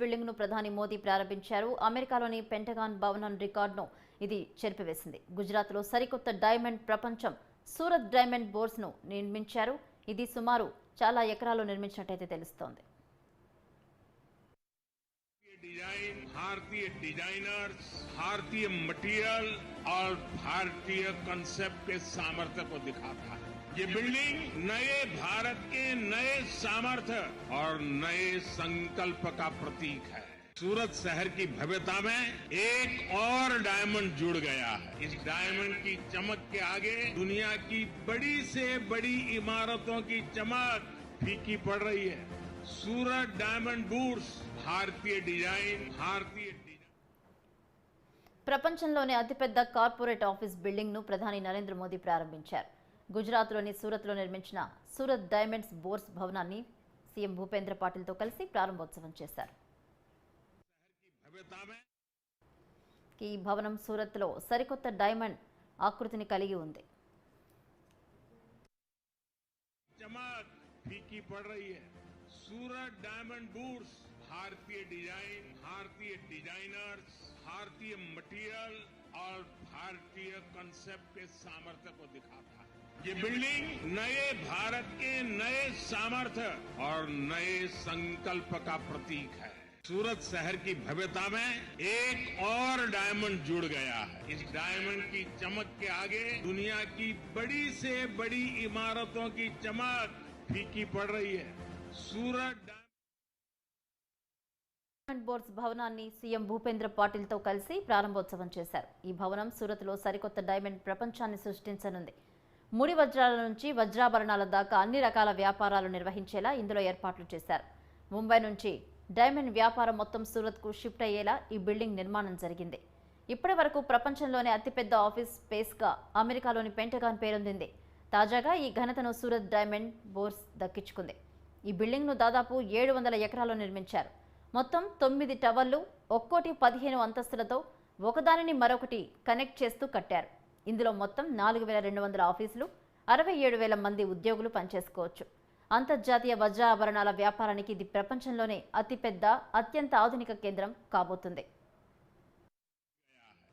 బిల్డింగ్ను ప్రధాని మోదీ ప్రారంభించారు. అమెరికాలోని పెంటగాన్ భవనం రికార్డును ఇది చెరిపివేసింది. గుజరాత్లో సరికొత్త డైమండ్ ప్రపంచం సూరత్ డైమండ్ బోర్స్ను నిర్మించారు. ఇది సుమారు చాలా ఎకరాలు నిర్మించినట్టయితే తెలుస్తోంది. डिज़ाइन, भारतीय डिजाइनर्स, भारतीय मटेरियल और भारतीय कंसेप्ट के सामर्थ्य को दिखाता है। ये बिल्डिंग नए भारत के नए सामर्थ्य और नए संकल्प का प्रतीक है। सूरत शहर की भव्यता में एक और डायमंड जुड़ गया है। इस डायमंड की चमक के आगे दुनिया की बड़ी से बड़ी इमारतों की चमक फीकी पड़ रही है। सूरत डायमंड बूट्स भारतीय डिजाइन भारतीय डिजाइन ప్రపంచంలోనే అతిపెద్ద కార్పొరేట్ ఆఫీస్ బిల్డింగ్ ను ప్రధాని నరేంద్ర మోదీ ప్రారంభించారు గుజరాత్లోని సూరత్లో నిర్మించిన సూరత్ డైమండ్స్ బోర్స్ భవనాన్ని సీఎం భూపేంద్ర పాటిల్తో కలిసి ప్రారంభోత్సవం చేశారు भव्यता में ఈ భవనం సూరత్లో సరికొత్త డైమండ్ ఆకృతిని కలిగి ఉంది चमक फीकी पड़ रही है सूरत डायमंड बूट्स भारतीय डिज़ाइन भारतीय डिजाइनर्स भारतीय मटेरियल और भारतीय कंसेप्ट के सामर्थ्य को दिखाता है। ये बिल्डिंग नए भारत के नए सामर्थ्य और नए संकल्प का प्रतीक है। सूरत शहर की भव्यता में एक और डायमंड जुड़ गया है। इस डायमंड की चमक के आगे दुनिया की बड़ी से बड़ी इमारतों की चमक फीकी पड़ रही है। బోర్డ్స్ భవనాన్ని సీఎం భూపేంద్ర పాటిల్తో కలిసి ప్రారంభోత్సవం చేశారు. ఈ భవనం సూరత్లో సరికొత్త డైమండ్ ప్రపంచాన్ని సృష్టించనుంది. ముడి వజ్రాల నుంచి వజ్రాభరణాల దాకా అన్ని రకాల వ్యాపారాలు నిర్వహించేలా ఇందులో ఏర్పాట్లు చేశారు. ముంబై నుంచి డైమండ్ వ్యాపారం మొత్తం సూరత్కు షిఫ్ట్ అయ్యేలా ఈ బిల్డింగ్ నిర్మాణం జరిగింది. ఇప్పటి వరకు ప్రపంచంలోనే అతిపెద్ద ఆఫీస్ స్పేస్గా అమెరికాలోని పెంటగాన్ పేరొందింది. తాజాగా ఈ ఘనతను సూరత్ డైమండ్ బోర్స్ దక్కించుకుంది. ఈ బిల్డింగ్ను దాదాపు ఏడు వందల ఎకరాల్లో నిర్మించారు మొత్తం తొమ్మిది టవర్లు ఒక్కోటి పదిహేను అంతస్తులతో ఒకదానిని మరొకటి కనెక్ట్ చేస్తూ కట్టారు ఇందులో మొత్తం నాలుగు వేల రెండు వందల ఆఫీసులు అరవై ఏడు వేల మంది ఉద్యోగులు పనిచేసుకోవచ్చు అంతర్జాతీయ వజ్ర ఆభరణాల వ్యాపారానికి ఇది ప్రపంచంలోనే అతిపెద్ద అత్యంత ఆధునిక కేంద్రం కాబోతుంది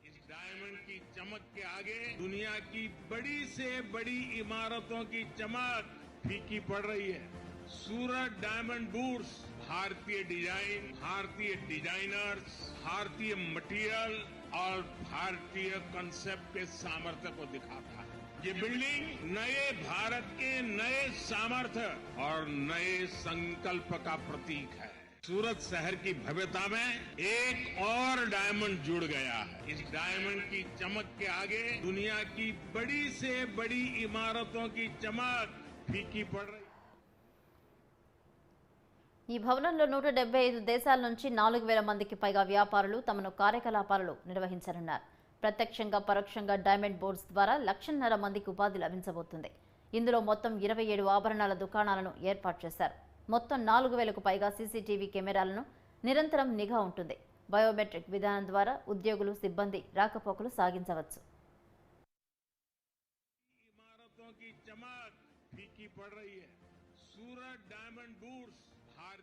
इस डायमंड की चमक के आगे दुनिया की बड़ी से बड़ी इमारतों की चमक फीकी पड़ रही है सूरत डायमंड बूट्स भारतीय डिज़ाइन भारतीय डिजाइनर्स भारतीय मटेरियल और भारतीय कंसेप्ट के सामर्थ्य को दिखाता है। ये बिल्डिंग नए भारत के नए सामर्थ्य और नए संकल्प का प्रतीक है। सूरत शहर की भव्यता में एक और डायमंड जुड़ गया है। इस डायमंड की चमक के आगे दुनिया की बड़ी से बड़ी इमारतों की चमक फीकी पड़ रही ఈ భవనంలో నూట డెబ్బై ఐదు దేశాల నుంచి నాలుగు వేల మందికి పైగా వ్యాపారులు తమను కార్యకలాపాలు నిర్వహించనున్నారు ప్రత్యక్షంగా పరోక్షంగా డైమండ్ బోర్డ్స్ ద్వారా లక్షన్నర మందికి ఉపాధి లభించబోతుంది ఇందులో మొత్తం ఇరవై ఏడు ఆభరణాల దుకాణాలను ఏర్పాటు చేశారు మొత్తం నాలుగు వేలకు పైగా సీసీటీవీ కెమెరాలను నిరంతరం నిఘా ఉంటుంది బయోమెట్రిక్ విధానం ద్వారా ఉద్యోగులు సిబ్బంది రాకపోకలు సాగించవచ్చు इमारतों की चमक फीकी पड़ रही है सूरत डायमंड बूट्स Hard